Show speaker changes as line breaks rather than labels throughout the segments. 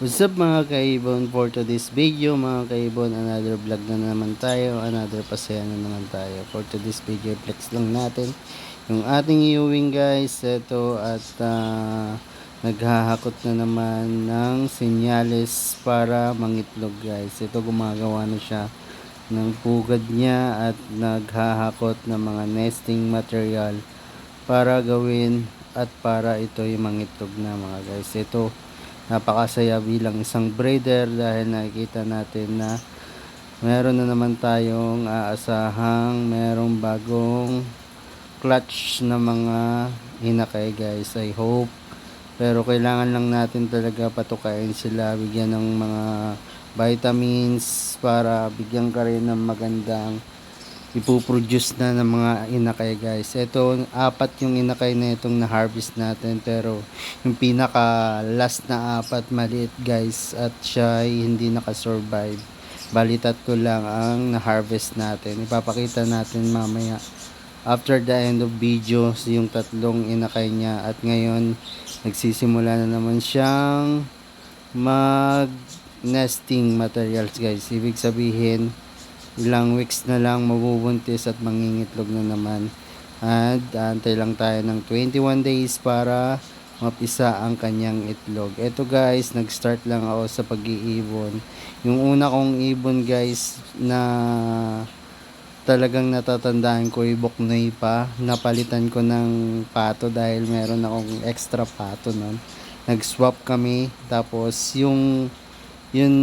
What's up mga kaibon for today's video mga kaibon another vlog na naman tayo another pasaya na naman tayo. For today's video flex lang natin yung ating iuwing guys. Ito at ah, naghahakot na naman ng senyales para mangitlog guys. Ito gumagawa na siya ng pugad niya at naghahakot ng mga nesting material para gawin at para ito yung mangitlog na mga guys. Ito napakasaya bilang isang breeder dahil nakikita natin na meron na naman tayong aasahang merong bagong clutch na mga hinakay guys. I hope. Pero kailangan lang natin talaga patukain sila. Bigyan ng mga vitamins para bigyan ka rin ng magandang ipuproduce na ng mga inakay guys. Ito, apat yung inakay na itong na-harvest natin pero yung pinaka last na apat maliit guys at siya ay hindi nakasurvive. Bali tatlo lang ang na-harvest natin. Ipapakita natin mamaya after the end of video yung tatlong inakay niya at ngayon nagsisimula na naman siyang mag nesting materials guys. Ibig sabihin ilang weeks na lang mabubuntis at mangingitlog na naman. At antay lang tayo ng 21 days para mapisa ang kanyang itlog. Eto guys nag start lang ako sa pag-iibon. Yung una kong ibon guys na talagang natatandaan ko yung buknoy pa. Napalitan ko ng pato dahil meron akong extra pato nun. Nag swap kami tapos yung yun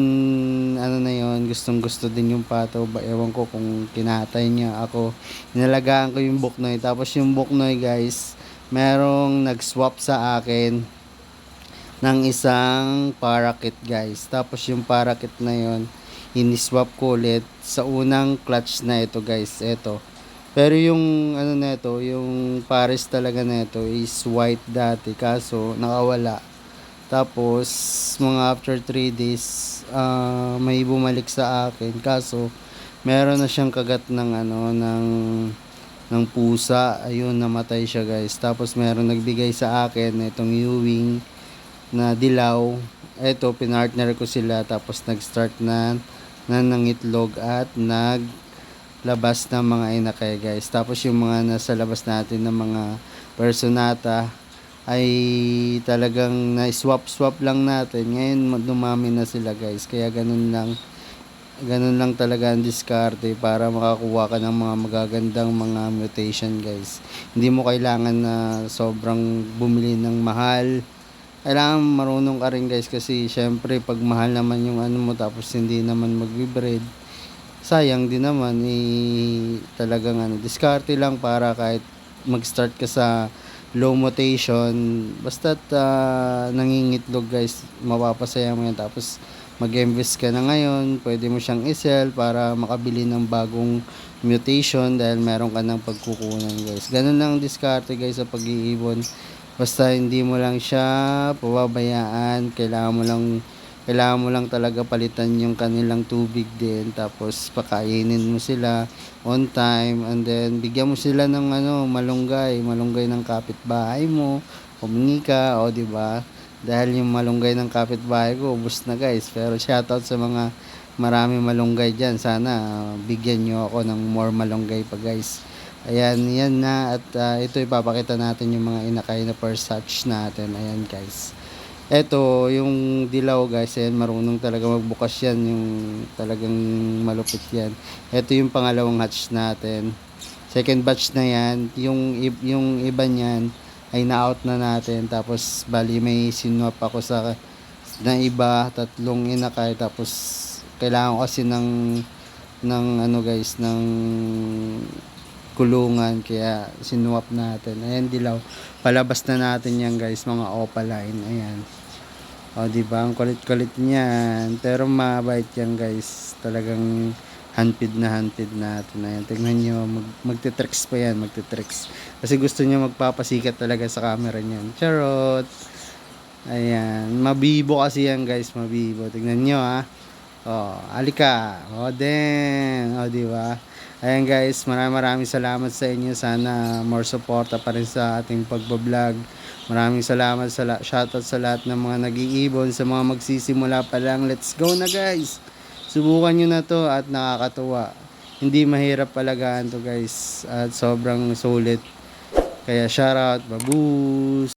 ano na yon gustong gusto din yung pato ba? Ewan ko kung kinatay niya ako. Inalagaan ko yung buknoy. Tapos yung buknoy guys merong nag swap sa akin ng isang parakeet guys. Tapos yung parakeet na yon ini-swap ko ulit sa unang clutch na ito guys. Ito pero yung ano na ito yung pares talaga na ito is white dati. Kaso nakawala tapos, mga after 3 days, ah, may bumalik sa akin. Kaso, meron na siyang kagat ng ano, ng ng pusa. Ayun, namatay siya guys. Tapos, meron nagbigay sa akin itong Ewing na dilaw. Ito, pinartner ko sila. Tapos, nag-start na na nangitlog at nag labas ng mga inakay guys. Tapos yung mga nasa labas natin ng mga personata ay talagang na-swap-swap lang natin. Ngayon dumami na sila guys. Kaya ganun lang ganun lang talaga ang diskarte para makakuha ka ng mga magagandang mga mutation guys. Hindi mo kailangan na sobrang bumili ng mahal. Kailangan marunong ka rin guys kasi syempre pag mahal naman yung ano mo tapos hindi naman magbe-breed sayang din naman eh talagang ano diskarte lang para kahit mag-start ka sa low mutation basta uh, nangingitlog guys mapapasaya mo yan tapos mag-invest ka na ngayon pwede mo siyang isell para makabili ng bagong mutation dahil meron ka ng pagkukunan guys. Ganun lang ang diskarte guys sa pag-iibon. Basta hindi mo lang siya pababayaan kailangan mo lang kailangan mo lang talaga palitan yung kanilang tubig din tapos pakainin mo sila on time and then bigyan mo sila ng ano malunggay malunggay ng kapitbahay mo humingi ka o di ba? Dahil yung malunggay ng kapitbahay ko ubos na guys. Pero shoutout sa mga marami malunggay dyan. Sana uh, bigyan nyo ako ng more malunggay pa guys. Ayan yan na. At uh, ito ipapakita natin yung mga inakay na first hatch natin. Ayan guys Eto, yung dilaw guys, ayan, marunong talaga magbukas yan, yung talagang malupit yan. Ito yung pangalawang hatch natin. Second batch na yan, yung, yung iba niyan ay na-out na natin. Tapos, bali may sinwap ako sa na iba, tatlong inakay. Tapos, kailangan ko kasi ng, ng ano guys, ng kulungan kaya sinuwap natin ayan dilaw palabas na natin yan guys mga opaline ayan o di ba? Ang kulit-kulit niyan. Pero mabait yan guys. Talagang handpid na handpid natin ayan tingnan nyo mag, magte-tricks pa yan magte-tricks kasi gusto niya magpapasikat talaga sa camera niyan. Charot! Ayan. Mabibo kasi yan guys. Mabibo. Tingnan nyo ha? Oh, alika. Oh, den. Oh, di ba? Ayan guys, maraming maraming salamat sa inyo. Sana more suporta pa rin sa ating pagbablog. Maraming salamat sa la- shoutout sa lahat ng mga nag-iibon, sa mga magsisimula pa lang. Let's go na guys! Subukan nyo na to at nakakatuwa. Hindi mahirap palagaan to guys at sobrang sulit. Kaya shoutout, babus!